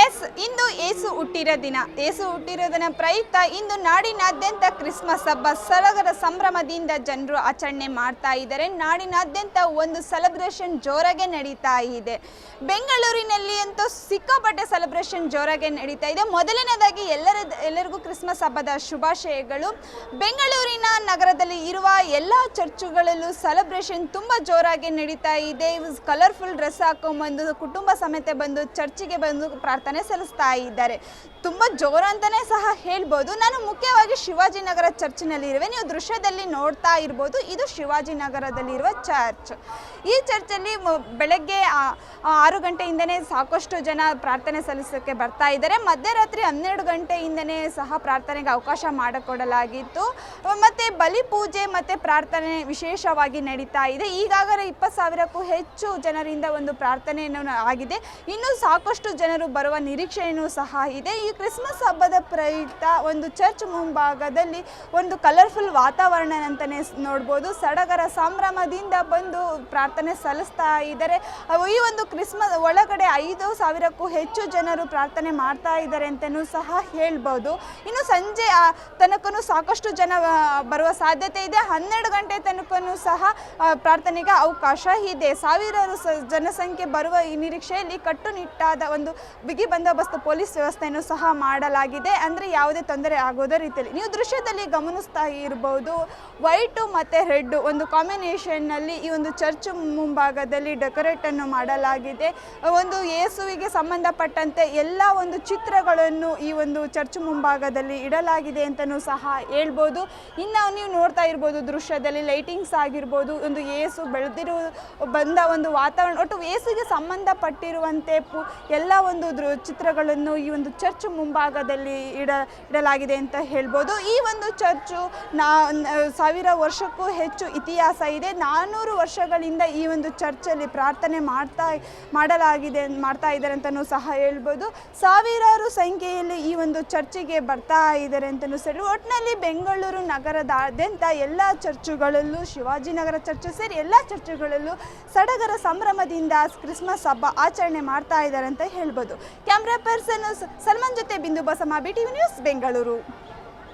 S, ಇಂದು ಏಸು ಹುಟ್ಟಿರೋ ದಿನ. ಏಸು ಹುಟ್ಟಿರೋ ದಿನ ಪ್ರಯುಕ್ತ ಇಂದು ನಾಡಿನಾದ್ಯಂತ ಕ್ರಿಸ್ಮಸ್ ಹಬ್ಬ. ಸಡಗರ ಸಂಭ್ರಮದಿಂದ ಜನರು ಆಚರಣೆ ಮಾಡ್ತಾ ಇದ್ದಾರೆ. ನಾಡಿನಾದ್ಯಂತ ಒಂದು ಸೆಲೆಬ್ರೇಷನ್ ಜೋರಾಗೆ ನಡೀತಾ ಇದೆ. ಬೆಂಗಳೂರಿನಲ್ಲಿ ಅಂತೂ ಸಿಕ್ಕಾಪಟ್ಟೆ ಸೆಲೆಬ್ರೇಷನ್ ಜೋರಾಗೆ ನಡೀತಾ ಇದೆ. ಮೊದಲನೇದಾಗಿ ಎಲ್ಲರ, ಎಲ್ಲರಿಗೂ ಕ್ರಿಸ್ಮಸ್ ಹಬ್ಬದ ಶುಭಾಶಯಗಳು. ಬೆಂಗಳೂರಿನ ನಗರದಲ್ಲಿ ಇರುವ ಎಲ್ಲ ಚರ್ಚುಗಳಲ್ಲೂ ಸೆಲೆಬ್ರೇಷನ್ ತುಂಬ ಜೋರಾಗಿ ನಡೀತಾ ಇದೆ. ಕಲರ್ಫುಲ್ ಡ್ರೆಸ್ ಹಾಕೊಂಡ್ಬಂದು ಕುಟುಂಬ ಸಮೇತ ಬಂದು ಚರ್ಚಿಗೆ ಬಂದು ಪ್ರಾರ್ಥನೆ ಸಲ್ಲಿಸ್ತಾ ಇದ್ದಾರೆ. ತುಂಬ ಜೋರು ಅಂತಲೇ ಸಹ ಹೇಳ್ಬೋದು. ನಾನು ಮುಖ್ಯವಾಗಿ ಶಿವಾಜಿನಗರ ಚರ್ಚಿನಲ್ಲಿರುವೆ. ನೀವು ದೃಶ್ಯದಲ್ಲಿ ನೋಡ್ತಾ ಇರ್ಬೋದು. ಇದು ಶಿವಾಜಿನಗರದಲ್ಲಿರುವ ಚರ್ಚ್. ಈ ಚರ್ಚಲ್ಲಿ ಬೆಳಗ್ಗೆ ಆರು ಗಂಟೆಯಿಂದನೇ ಸಾಕಷ್ಟು ಜನ ಪ್ರಾರ್ಥನೆ ಸಲ್ಲಿಸೋಕ್ಕೆ ಬರ್ತಾ ಇದ್ದಾರೆ. ಮಧ್ಯರಾತ್ರಿ ಹನ್ನೆರಡು ಗಂಟೆಯಿಂದನೇ ಸಹ ಪ್ರಾರ್ಥನೆಗೆ ಅವಕಾಶ ಮಾಡಿಕೊಡಲಾಗಿತ್ತು. ಮತ್ತು ಬಲಿ ಪೂಜೆ ಮತ್ತು ಪ್ರಾರ್ಥನೆ ವಿಶೇಷವಾಗಿ ನಡೀತಾ ಇದೆ. ಈಗಾಗಲೇ ಇಪ್ಪತ್ತು ಸಾವಿರಕ್ಕೂ ಹೆಚ್ಚು ಜನರಿಂದ ಒಂದು ಪ್ರಾರ್ಥನೆಯನ್ನು ಆಗಿದೆ. ಇನ್ನೂ ಸಾಕಷ್ಟು ಜನರು ಬರುವ ನಿರೀಕ್ಷೆಯೂ ಸಹ ಇದೆ. ಈ ಕ್ರಿಸ್ಮಸ್ ಹಬ್ಬದ ಪ್ರಯುಕ್ತ ಒಂದು ಚರ್ಚ್ ಮುಂಭಾಗದಲ್ಲಿ ಒಂದು ಕಲರ್ಫುಲ್ ವಾತಾವರಣ ಅಂತಲೇ ನೋಡ್ಬೋದು. ಸಡಗರ ಸಂಭ್ರಮದಿಂದ ಬಂದು ಪ್ರಾರ್ಥನೆ ಸಲ್ಲಿಸ್ತಾ ಇದ್ದಾರೆ. ಈ ಒಂದು ಕ್ರಿಸ್ಮಸ್ ಒಳಗಡೆ ಐದು ಸಾವಿರಕ್ಕೂ ಹೆಚ್ಚು ಜನರು ಪ್ರಾರ್ಥನೆ ಮಾಡ್ತಾ ಇದ್ದಾರೆ ಅಂತಲೂ ಸಹ ಹೇಳ್ಬೋದು. ಇನ್ನು ಸಂಜೆ ತನಕನು ಸಾಕಷ್ಟು ಜನ ಬರುವ ಸಾಧ್ಯತೆ ಇದೆ. ಹನ್ನೆರಡು ಗಂಟೆ ತನಕನೂ ಸಹ ಪ್ರಾರ್ಥನೆಗೆ ಅವಕಾಶ ಇದೆ. ಸಾವಿರಾರು ಜನಸಂಖ್ಯೆ ಬರುವ ಈ ನಿರೀಕ್ಷೆಯಲ್ಲಿ ಕಟ್ಟುನಿಟ್ಟಾದ ಒಂದು ಬಿಗಿ ಬಂದೋಬಸ್ತ್ ಪೊಲೀಸ್ ವ್ಯವಸ್ಥೆಯನ್ನು ಸಹ ಮಾಡಲಾಗಿದೆ. ಅಂದರೆ ಯಾವುದೇ ತೊಂದರೆ ಆಗೋದ ರೀತಿಯಲ್ಲಿ. ನೀವು ದೃಶ್ಯದಲ್ಲಿ ಗಮನಿಸ್ತಾ ಇರಬಹುದು ವೈಟು ಮತ್ತು ರೆಡ್ಡು ಒಂದು ಕಾಂಬಿನೇಷನ್ನಲ್ಲಿ ಈ ಒಂದು ಚರ್ಚ್ ಮುಂಭಾಗದಲ್ಲಿ ಡೆಕೋರೇಟನ್ನು ಮಾಡಲಾಗಿದೆ. ಒಂದು ಯೇಸುವಿಗೆ ಸಂಬಂಧಪಟ್ಟಂತೆ ಎಲ್ಲ ಒಂದು ಚಿತ್ರಗಳನ್ನು ಈ ಒಂದು ಚರ್ಚ್ ಮುಂಭಾಗದಲ್ಲಿ ಇಡಲಾಗಿದೆ ಅಂತಲೂ ಸಹ ಹೇಳ್ಬೋದು. ಇನ್ನು ನೀವು ನೋಡ್ತಾ ಇರ್ಬೋದು ದೃಶ್ಯದಲ್ಲಿ ಲೈಟಿಂಗ್ಸ್ ಆಗಿರ್ಬೋದು, ಒಂದು ಏಸು ಬೆಳೆದಿರುವ ಬಂದ ಒಂದು ವಾತಾವರಣ, ಒಟ್ಟು ಏಸುಗೆ ಸಂಬಂಧಪಟ್ಟಿರುವಂತೆ ಎಲ್ಲ ಒಂದು ದೃ ಚಿತ್ರಗಳನ್ನು ಈ ಒಂದು ಚರ್ಚ್ ಮುಂಭಾಗದಲ್ಲಿ ಇಡ ಇಡಲಾಗಿದೆ ಅಂತ ಹೇಳ್ಬೋದು. ಈ ಒಂದು ಚರ್ಚು ನ- ಸಾವಿರ ವರ್ಷಕ್ಕೂ ಹೆಚ್ಚು ಇತಿಹಾಸ ಇದೆ. ನಾನ್ನೂರು ವರ್ಷಗಳಿಂದ ಈ ಒಂದು ಚರ್ಚಲ್ಲಿ ಪ್ರಾರ್ಥನೆ ಮಾಡ್ತಾ ಮಾಡಲಾಗಿದೆ, ಮಾಡ್ತಾ ಇದ್ದಾರೆ ಅಂತಲೂ ಸಹ ಹೇಳ್ಬೋದು. ಸಾವಿರಾರು ಸಂಖ್ಯೆಯಲ್ಲಿ ಈ ಒಂದು ಚರ್ಚಿಗೆ ಬರ್ತಾ ಇದ್ದಾರೆ ಅಂತಲೂ ಸರಿ ಒಟ್ಟಿನಲ್ಲಿ ಬೆಂಗಳೂರು ನಗರದಾದ್ಯಂತ ಎಲ್ಲ ಚರ್ಚುಗಳಲ್ಲೂ ಶಿವಾಜಿನಗರ ಚರ್ಚು ಸೇರಿ ಎಲ್ಲ ಚರ್ಚುಗಳಲ್ಲೂ ಸಡಗರ ಸಂಭ್ರಮದಿಂದ ಕ್ರಿಸ್ಮಸ್ ಹಬ್ಬ ಆಚರಣೆ ಮಾಡ್ತಾ ಇದ್ದಾರೆ ಅಂತ ಹೇಳ್ಬೋದು. ಕ್ಯಾಮ್ರಾ ಪರ್ಸನ್ ಸಲ್ಮಾನ್ ಜೊತೆ Bindu Basamma B T news Bengaluru.